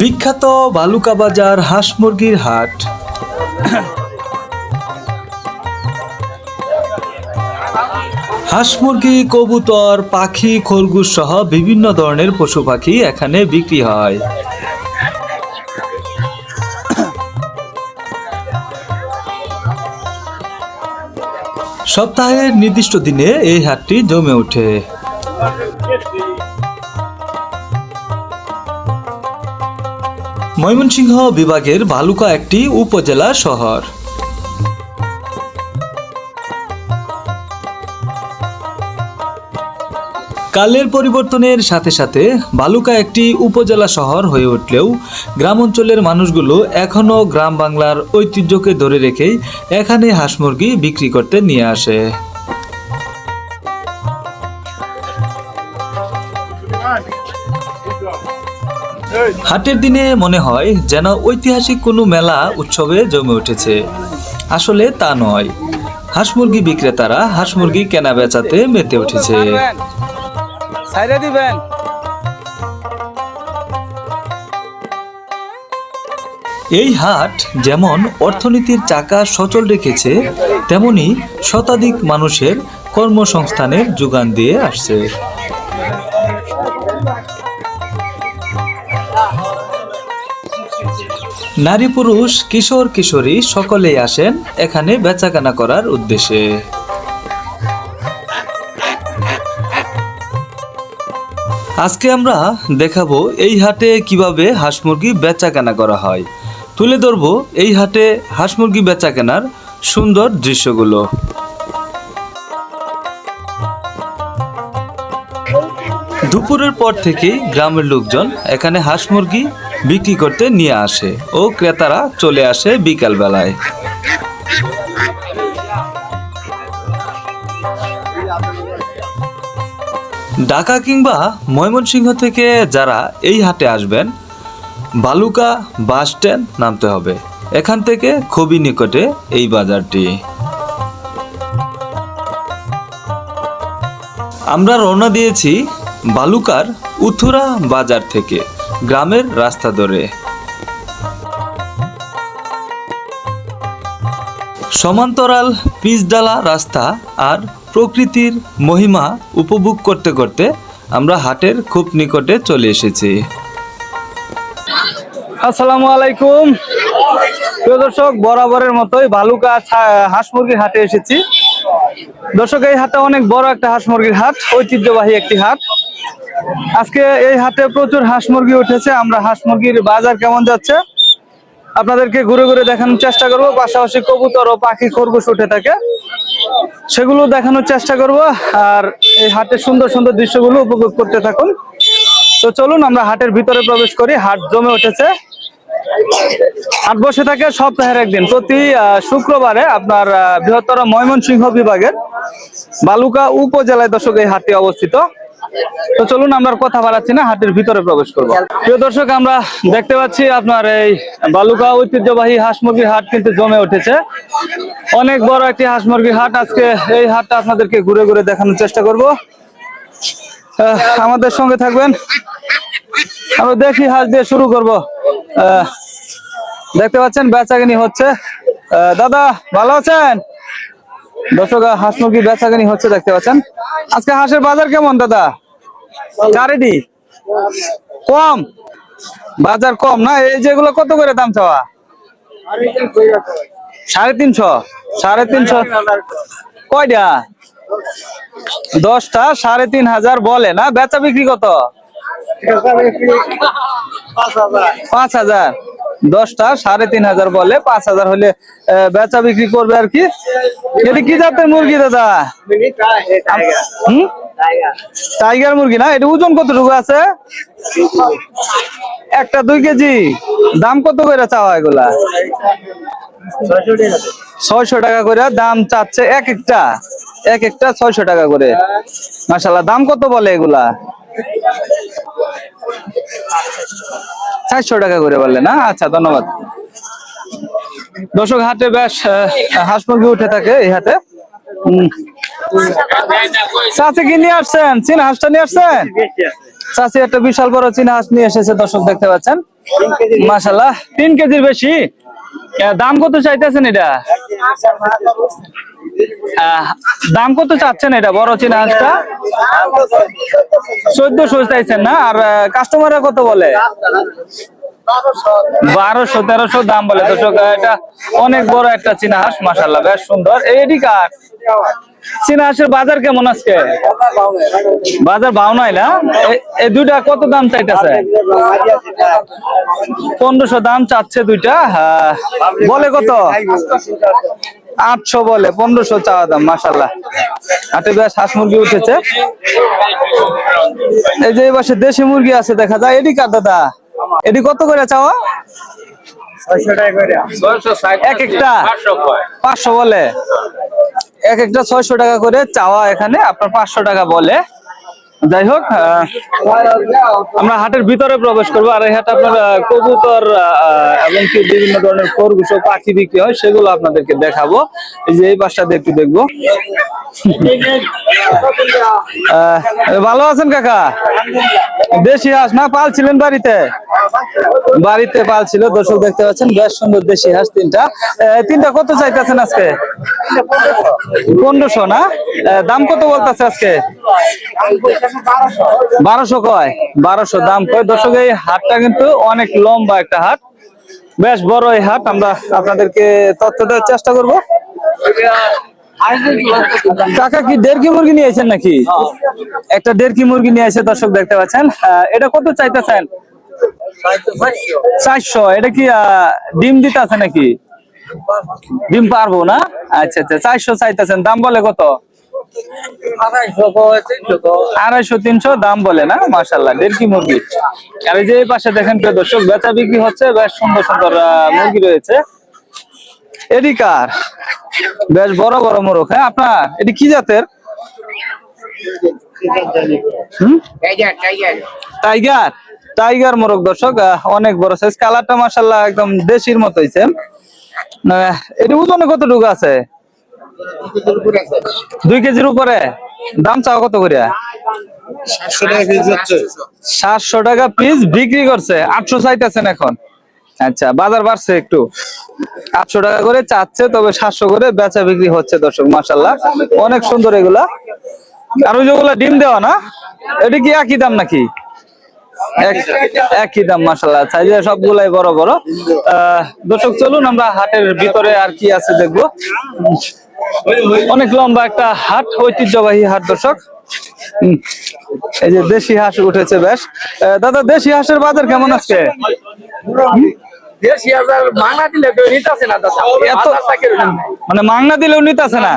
বিখ্যাত বালুকা বাজার হাঁস মুরগির হাট। হাঁস মুরগি, কবুতর, পাখি, খরগোশ সহ বিভিন্ন ধরনের পশু পাখি এখানে বিক্রি হয়। সপ্তাহের নির্দিষ্ট দিনে এই হাটটি জমে ওঠে। ময়মনসিংহ বিভাগের ভালুকা একটি উপজেলা শহর। কালের পরিবর্তনের সাথে সাথে ভালুকা একটি উপজেলা শহর হয়ে উঠলেও গ্রাম অঞ্চলের মানুষগুলো এখনও গ্রাম বাংলার ঐতিহ্যকে ধরে রেখেই এখানে হাঁস মুরগি বিক্রি করতে নিয়ে আসে। হাটের দিনে মনে হয় যেন ঐতিহাসিক কোনো মেলা উৎসবে জমে উঠেছে। আসলে তা নয়। হাঁস মুরগি বিক্রেতারা হাঁস মুরগি কেনা বেচাতে মেতে উঠেছে। দিবেন। এই হাট যেমন অর্থনীতির চাকা সচল রেখেছে তেমনি শতাধিক মানুষের কর্মসংস্থানের যোগান দিয়ে আসছে। নারী পুরুষ, কিশোর, কিশোরী সকলেই আসেন এখানে বেচাকেনা করার উদ্দেশ্যে। আজকে আমরা দেখাবো এই হাটে কীভাবে হাঁস মুরগি বেচা কেনা করা হয়। তুলে ধরবো এই হাটে হাঁস মুরগি বেচা কেনার সুন্দর দৃশ্যগুলো। দুপুরের পর থেকেই গ্রামের লোকজন এখানে হাঁস মুরগি বিক্রি করতে নিয়ে আসে ও ক্রেতারা চলে আসে বিকাল বেলায় ঢাকা কিংবা ময়মনসিংহ থেকে যারা এই হাটে আসবেন, বালুকা বাস স্ট্যান্ড নামতে হবে। এখান থেকে খুবই নিকটে এই বাজারটি। আমরা রওনা দিয়েছি বালুকার উথুরা বাজার থেকে। গ্রামের রাস্তা ধরে। সমান্তরাল পিচডালা রাস্তা আর প্রকৃতির মহিমা উপভোগ করতে করতে আমরা হাটের খুব নিকটে চলে এসেছি। আসসালামু আলাইকুম। দর্শক, বরাবরের মতোই ভালুকা হাঁস মুরগির হাটে এসেছি। দর্শক, এই হাটটা অনেক বড় একটা হাঁস মুরগির হাট, ঐতিহ্যবাহী একটি হাট। আজকে এই হাটে প্রচুর হাঁস মুরগি উঠেছে। আমরা হাঁস মুরগির বাজার কেমন যাচ্ছে? আপনাদেরকে ঘুরে ঘুরে দেখানোর চেষ্টা করব। পাশাপাশি কবুতর ও পাখি খরগোশ উঠে থাকে। সেগুলো দেখানোর চেষ্টা করব আর এই হাটের সুন্দর সুন্দর দৃশ্যগুলো উপভোগ করতে থাকুন। তো চলুন, আমরা হাটের ভিতরে প্রবেশ করি। হাট জমে উঠেছে। হাট বসে থাকে সপ্তাহের একদিন। প্রতি শুক্রবারে আপনার বৃহত্তর ময়মনসিংহ বিভাগের বালুকা উপজেলায় দর্শক এই হাটটি অবস্থিত। তো চলুন আমরা কথা বাড়াচ্ছি না হাটের ভিতরে প্রবেশ করব। প্রিয় দর্শক, আমরা দেখতে পাচ্ছি আপনার এই বালুকা ঐতিহ্যবাহী হাঁস মুরগির হাট কিন্তু জমে উঠেছে। অনেক বড় একটি হাঁস মুরগির হাট। আজকে এই হাটটা আপনাদেরকে ঘুরে ঘুরে দেখানোর চেষ্টা করব। আমাদের সঙ্গে থাকবেন। আমরা দেখি হাঁস দিয়ে শুরু করব। দেখতে পাচ্ছেন, বেচাকিনি হচ্ছে। দাদা, ভালো আছেন? দর্শক, হাঁস মুরগি বেচাকিনি হচ্ছে, দেখতে পাচ্ছেন। আজকে হাঁসের বাজার কেমন, দাদা? চারিটি কম? বাজার কম না? এই যেগুলো কত করে দাম চাওয়া? সাড়ে তিনশো। সাড়ে তিনশো। কয়টা? দশটা, সাড়ে তিন হাজার বলে না? বেচা বিক্রি কত? পাঁচ হাজার। দশটা, সাড়ে তিন হাজার বলে, পাঁচ হাজার হলে বেচা বিক্রি করবে আর কি। এটা কি জাতের মুরগি, দাদা? হুম? টাইগার মুরগি না? এটা ওজন কতটুকু আছে? একটা দুই কেজি। দাম কত করে চাওয়া এগুলা? ছয়শো টাকা করে। দাম চাচ্ছে এক একটা। এক একটা ছয়শো টাকা করে। মাসাল্লাহ দাম কত বলে এগুলা? চারশো টাকা করে বললেন, না? আচ্ছা ধন্যবাদ। দর্শক, হাটে বেশ হাঁস মুরগি উঠে থাকে এই হাটে। চাচি কি নিয়ে আসছেন? চীনা হাঁসটা নিয়ে আসছেন? চাচি একটা বিশাল বড় চীনা হাঁস নিয়ে এসেছে, দর্শক দেখতে পাচ্ছেন। মাশাল্লাহ তিন কেজির বেশি। দাম কত চাইতেছেন এটা? দাম কত চাচ্ছেন এটা? বড় চীনা হাঁসটা চোদ্দশো চাইছেন না? আর কাস্টমাররা কত বলে? বারোশো তেরোশো দাম বলে। দর্শক এটা অনেক বড় একটা চীনা হাঁস মাসাল্লাহ বেশ সুন্দর। এডি কার? চীনা হাঁসের বাজার কেমন আজকে? বাজার ভাও নাই না? এই দুইটা কত দাম চাইতেছে? পনেরোশো দাম চাচ্ছে দুইটা। আহ, বলে কত? আটশো বলে পনেরোশো চাওয়া দাম মাসাল্লাহ আটে বেশ হাঁস মুরগি উঠেছে। এই যে এবার পাশে দেশি মুরগি আছে দেখা যায়। এডি কার দাদা? এডি কত করে চাওয়া? এক একটা? পাঁচশো বলে। এক একটা ছয়শো টাকা করে চাওয়া এখানে আপনার পাঁচশো টাকা বলে। যাই হোক আমরা হাটের ভিতরে প্রবেশ করব। আর এই হাটে আপনার কবুতর এবং বিভিন্ন ধরনের খরগোশ পাখি বিক্রি হয়, সেগুলো আপনাদেরকে দেখাবো। এই যে এই পাশটাতে একটু দেখব। ভালো আছেন কাকা? দেশি হাঁস না, পালছিলেন বাড়িতে? বাড়িতে পালছিল, দর্শক দেখতে পাচ্ছেন, বেশ সুন্দর দেশি হাঁস তিনটা। তিনটা কত চাইতেছেন আজকে? পনেরোশো না? দাম কত বলতেছে আজকে? বারোশো কয়? বারোশো দাম কয়। দর্শক, এই হাটটা কিন্তু অনেক লম্বা একটা হাট। বেশ বড় এই হাট। আমরা আপনাদেরকে তথ্য দেওয়ার চেষ্টা করব। কাকা কি দেড়কি মুরগি নিয়েছেন নাকি? একটা দেড়কি মুরগি নিয়ে দর্শক, দেখতে পাচ্ছেন। এটা কত চাইতেছেন? চারশো। এটা কি ডিম দিতে আছে নাকি? ডিম পারব না? আচ্ছা আচ্ছা। চারশো চাইতেছেন। দাম বলে কত? আড়াইশো, তিনশো দাম বলে না? মাসাল্লাহ দেড়কি মুরগি। আর যে পাশে দেখেন প্রিয় দর্শক, বেচা বিক্রি হচ্ছে, বেশ সুন্দর সুন্দর মুরগি রয়েছে। এডি কার? বেশ বড় বড় মোরগ হ্যাঁ আপনার? এটি কি জাতের? টাইগার। টাইগার মোরগ, দর্শক অনেক বড় সাইজ কালারটা মাসাল্লাহ একদম দেশির মতো হয়েছে এটি ওজনে কতটুকু আছে? দুই কেজির উপরে? দাম চাও কত করে সাতশো টাকা পিস বিক্রি করছে আটশো চাইতেছেন এখন। আচ্ছা বাজার বাড়ছে একটু। আটশো টাকা করে চাচ্ছে তবে সাতশো করে বেচা বিক্রি হচ্ছে দর্শক মাসাল্লাহ অনেক সুন্দর এগুলা। আর ওই যেগুলা ডিম দেওয়া না এটা কি একই দাম নাকি? একই দাম মাসাল্লাহ সাইজে সবগুলাই বড় বড়। আহ, দর্শক চলুন আমরা হাটের ভিতরে আর কি আছে দেখব। অনেক লম্বা একটা হাট ঐতিহ্যবাহী হাট দর্শক। এই যে দেশি হাঁস উঠেছে বেশ। দাদা দেশি হাঁসের বাজার কেমন আছে মানা। মানে মাংনা দিলেও নিতেছে না?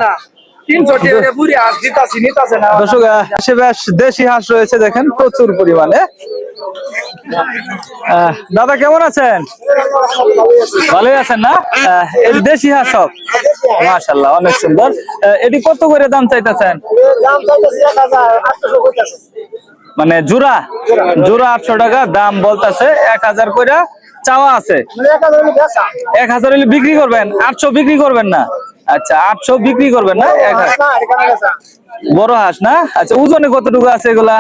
দর্শক বেশ দেশি হাঁস রয়েছে দেখেন প্রচুর পরিমাণে। দাদা, কেমন আছেন? ভালোই আছেন না? দেশি হাঁস সব? মাশাল্লাহ অনেক সুন্দর। এটি কত করে দাম চাইতেছেন? মানে জোড়া? জোড়া আটশো টাকা, দাম বলতেছে এক হাজার করে চাওয়া আছে। এক হাজার হলে বিক্রি করবেন? আটশো বিক্রি করবেন না? আচ্ছা আটশো বিক্রি করবেন না? বড় হাঁস না? আচ্ছা ওজনে কতটুকু আছে এগুলা?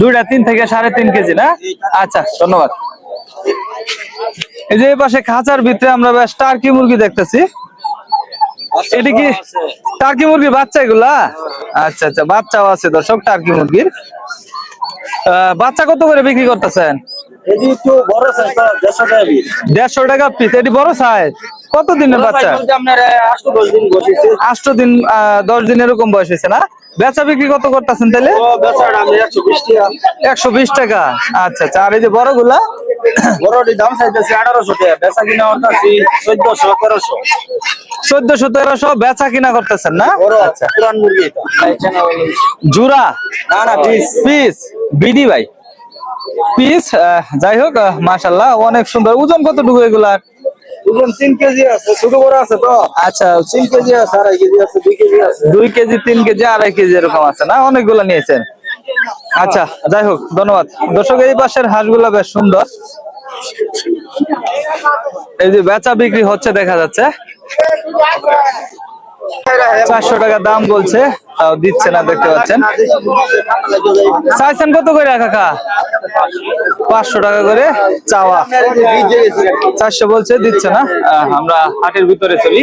দুইটা তিন থেকে সাড়ে তিন কেজি না? আচ্ছা ধন্যবাদ। এই যে এই পাশে খাঁচার ভিতরে আমরা বেশ টার্কি মুরগি দেখতেছি। এটি কি টার্কি মুরগির বাচ্চা এগুলা? আচ্ছা আচ্ছা বাচ্চাও আছে দর্শক টার্কি মুরগির। আহ, বাচ্চা কত করে বিক্রি করতেছেন? দেড়শো টাকা পিস। এটি বড় সাইজ কত দিনের বাচ্চা? আটশো দিন আষ্ট দিন আহ, দশ দিন এরকম বয়স হয়েছে না? বেচা বিক্রি কত করতেছেন তাহলে? ও বেচার আমি একশো বিশ টাকা। আচ্ছা আচ্ছা আর এই যে বড়গুলা? বড়টির দাম চাইতেছে আঠারোশো টাকা। বেচা কিনা হতাছি চোদ্দশো তেরোশো। বেচা কিনা করতেছেন না? বড় আচ্ছা। জুরা? না না পিস। পিস। বিডি ভাই। পিস যাই হোক মাশাল্লাহ অনেক সুন্দর। ওজন কতটুকু এগুলা ওজন তিন কেজি আছে ছোট বড় আছে তো? আচ্ছা তিন কেজি আছে আড়াই কেজি আছে দুই কেজি আছে। দুই কেজি তিন কেজি আড়াই কেজি এরকম আছে না? অনেকগুলো নিয়েছেন। আচ্ছা যাই হোক ধন্যবাদ। দর্শক এই পাশের হাঁসগুলা বেশ সুন্দর। এই যে বেচা বিক্রি হচ্ছে দেখা যাচ্ছে। চারশো টাকা দাম বলছে তাও দিচ্ছে না দেখতে পাচ্ছেন। চাইছেন কত করে কাকা? পাঁচশো টাকা করে চাওয়া। চারশো বলছে দিচ্ছে না। আহ, আমরা হাটের ভিতরে চলি।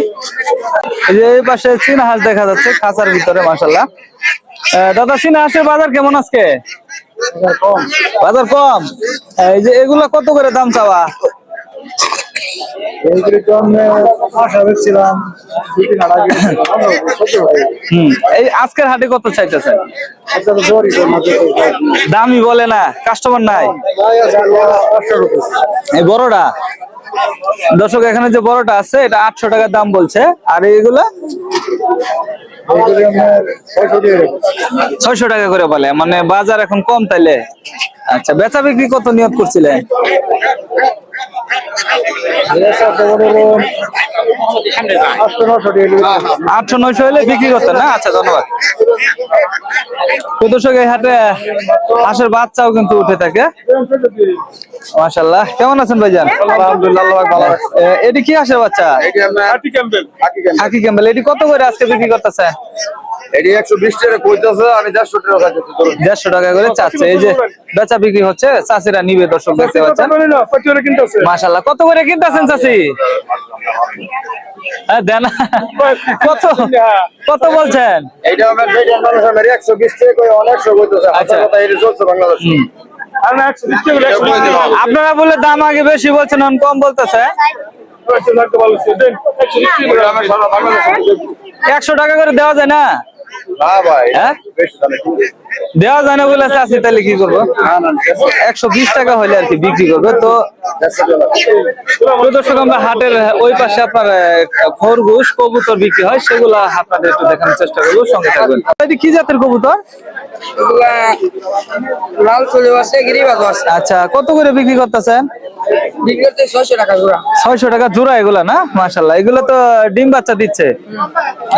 এই যে এই পাশে চীনা হাঁস দেখা যাচ্ছে খাঁচার ভিতরে মাসাল্লাহ দাদা চীনা হাঁসের বাজার কেমন আজকে? বাজার কম? এই যে এগুলা কত করে দাম চাওয়া? হুম। এই আজকের হাটে কত চাইতেছে দামই বলে না কাস্টমার নাই। এই বড়টা? দর্শক এখানে যে বড়টা আছে এটা আটশো টাকার দাম বলছে। আর এইগুলা? ছয়শো টাকা করে বলে মানে বাজার এখন কম তাইলে। আচ্ছা বেচা বিক্রি কত নিয়ত করছিলেন? আটশো নয়শো হলে বিক্রি করতেন না? আচ্ছা ধন্যবাদ। দর্শক এই হাটে হাঁসের বাচ্চাও কিন্তু উঠে থাকে। মাশাল্লাহ কেমন আছেন ভাইজান? আলহামদুলিল্লাহ ভালো এটি কি হাঁসের বাচ্চা? হাকি ক্যাম্বেল এটি কত করে আজকে বিক্রি করতেছে? এটি একশো বিশ টাকা কইতেছে আমি দেড়শো টাকা টাকা করে চাচ্ছে। এই যে বেচা বিক্রি হচ্ছে চাষিরা নিবে দর্শক দেখতে পাচ্ছেন। কত করে কিনতেছেন চাষি? হ্যাঁ দেন কত? কত বলছেন? এইটা আমরা বেডিয়ান মানুষ আমরা একশো বিশ টাকা কই অনেকশো কইতেছে আচ্ছা। কথা এটা চলছে বাংলাদেশ। আপনারা বলে দাম আগে বেশি বলছেন কম বলতেছে। একশো টাকা করে দেওয়া যায় না? না ভাই হ্যাঁ বেশি দামে দেওয়া যায় না বলে চাষি তাহলে কি করব? একশো বিশ টাকা হলে আর কি বিক্রি করবে। তো দর্শক আমরা হাটের ওই পাশে আপনার খরগোশ কবুতর বিক্রি হয় সেগুলা আপনাদের একটু দেখানোর চেষ্টা করব সঙ্গে থাকবেন। এটি কি জাতের কবুতর? লাল চলে আছে গিরিবাজ আছে আচ্ছা কত করে বিক্রি করতেছেন? ছয়শো টাকা জোড়া। এগুলা না? মাশাল্লাহ এগুলো তো ডিম বাচ্চা দিচ্ছে।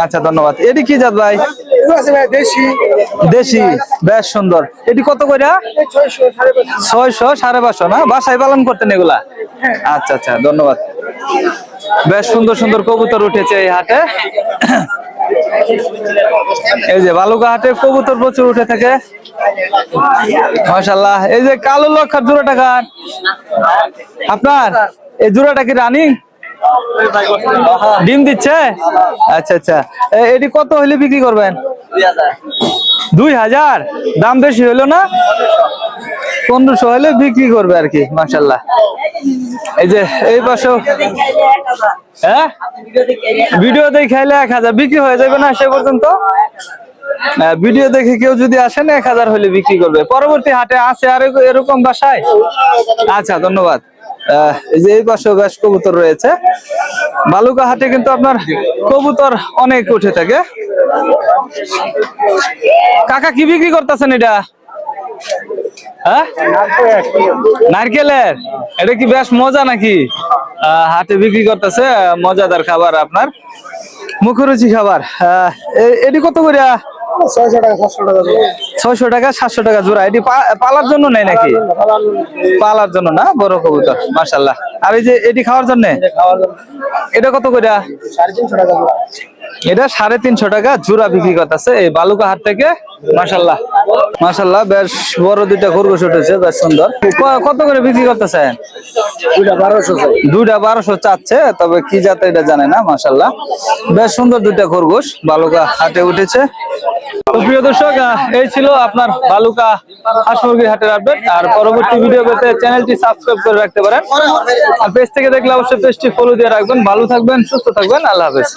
আচ্ছা ধন্যবাদ। এটি কি জাত ভাই? দেশি। বেশ সুন্দর। এটি কত করে ছয়শো সাড়ে পাঁচশো। না? বাসায় পালন করতেন এগুলা? আচ্ছা আচ্ছা ধন্যবাদ। বেশ সুন্দর সুন্দর কবুতর উঠেছে এই হাটে। এই যে বালুকা হাটে কবুতর প্রচুর উঠে থাকে। মাশাল্লাহ এই যে কালো লক্ষার জোড়া টাকার আপনার? এই জোড়াটা কি রানিং? ডিম দিচ্ছে? আচ্ছা আচ্ছা। এটি কত হইলে বিক্রি করবেন? দুই হাজার। দাম বেশি হইল না? পনেরোশো হলে বিক্রি করবে আর কি মাসাল্লাহ এই যে, এই পাশেও হ্যাঁ? ভিডিও দেখে খাইলে এক হাজার। বিক্রি হয়ে যাবে না সে পর্যন্ত? ভিডিও দেখে কেউ যদি আসেন, এক হাজার হলে বিক্রি করবে। পরবর্তী হাটে আছে আর এরকম বাসায়? আচ্ছা ধন্যবাদ। এই যে এই পাশেও বেশ কবুতর রয়েছে। বালুকা হাটে কিন্তু আপনার কবুতর অনেক উঠে থাকে। কাকা, কি বিক্রি করতেছেন এটা? হ্যাঁ? নারকেলের? এটা কি বেশ মজা নাকি? হাটে বিক্রি করতেছে, মজাদার খাবার আপনার। মুখরুচি খাবার। এটি কত করে? ছয়শো টাকা, সাতশো টাকা ছয়শো টাকা সাতশো টাকা জোড়া। এটি পালার জন্য নেই নাকি? পালার জন্য না? বড় কবুতর মাসাল্লাহ আর এই যে এটি খাওয়ার জন্য? এটা কত করে এটা সাড়ে তিনশো টাকা জোড়া বিক্রি করতেছে এই বালুকা হাট থেকে। মাসাল্লাহ মাসাল্লাহ বেশ বড় দুইটা খরগোশ উঠেছে বেশ সুন্দর। কত করে বিক্রি করতেছে? দুইটা বারোশো চাচ্ছে তবে কি জাতে এটা জানে না মাসাল্লাহ বেশ সুন্দর দুইটা খরগোশ বালুকা হাটে উঠেছে। প্রিয় দর্শক এই ছিল আপনার বালুকা হাসমুরগির হাটের আপডেট আর পরবর্তী ভিডিও পেতে চ্যানেলটি সাবস্ক্রাইব করে রাখতে পারেন। আর পেজ থেকে দেখলে অবশ্যই পেজটি ফলো দিয়ে রাখবেন। ভালো থাকবেন, সুস্থ থাকবেন। আল্লাহ হাফেজ।